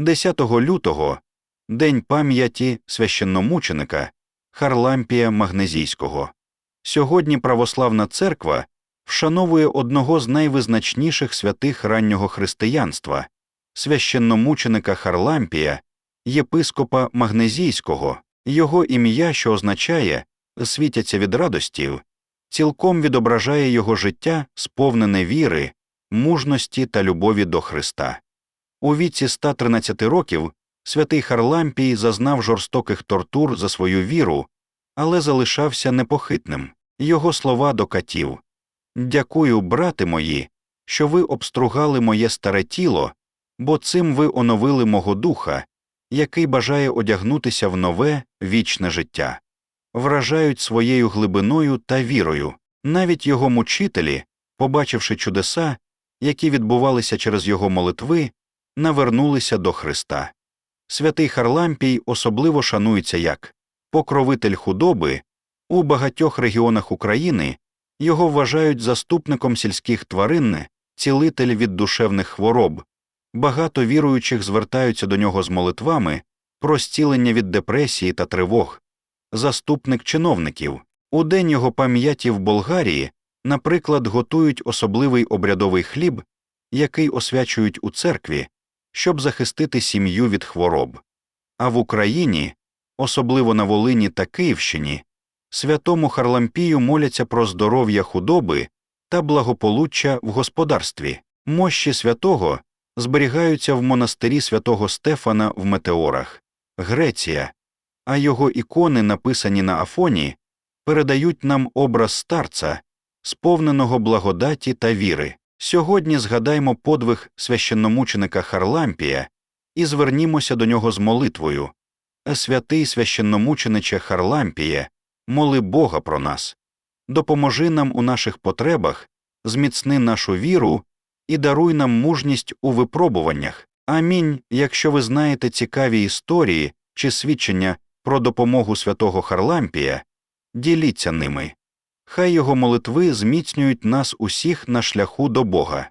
10 лютого День пам'яті священномученика Харлампія Магнезійського. Сьогодні православна церква вшановує одного з найвизначніших святих раннього християнства священномученика Харлампія, єпископа Магнезійського, його ім'я, що означає світяться від радостів, цілком відображає його життя, сповнене віри, мужності та любові до Христа. У віці 113 років святий Харлампій зазнав жорстоких тортур за свою віру, але залишався непохитним. Його слова до катів Дякую, брати мої, що ви обстругали моє старе тіло, бо цим ви оновили мого духа, який бажає одягнутися в нове вічне життя, вражають своєю глибиною та вірою. Навіть його мучителі, побачивши чудеса, які відбувалися через його молитви, навернулися до Христа. Святий Харлампій особливо шанується як покровитель худоби у багатьох регіонах України його вважають заступником сільських тварин, цілитель від душевних хвороб. Багато віруючих звертаються до нього з молитвами про зцілення від депресії та тривог, заступник чиновників. У день його пам'яті в Болгарії, наприклад, готують особливий обрядовий хліб, який освячують у церкві, щоб захистити сім'ю від хвороб. А в Україні, особливо на Волині та Київщині, святому Харлампію моляться про здоров'я худоби та благополуччя в господарстві. Мощі святого зберігаються в монастирі святого Стефана в Метеорах, Греція, а його ікони, написані на Афоні, передають нам образ старця, сповненого благодаті та віри. Сьогодні згадаймо подвиг священномученика Харлампія і звернімося до нього з молитвою. Святий священномучениче Харлампіє, моли Бога про нас, допоможи нам у наших потребах, зміцни нашу віру і даруй нам мужність у випробуваннях. Амінь. Якщо ви знаєте цікаві історії чи свідчення про допомогу святого Харлампія, діліться ними. Хай його молитви зміцнюють нас усіх на шляху до Бога.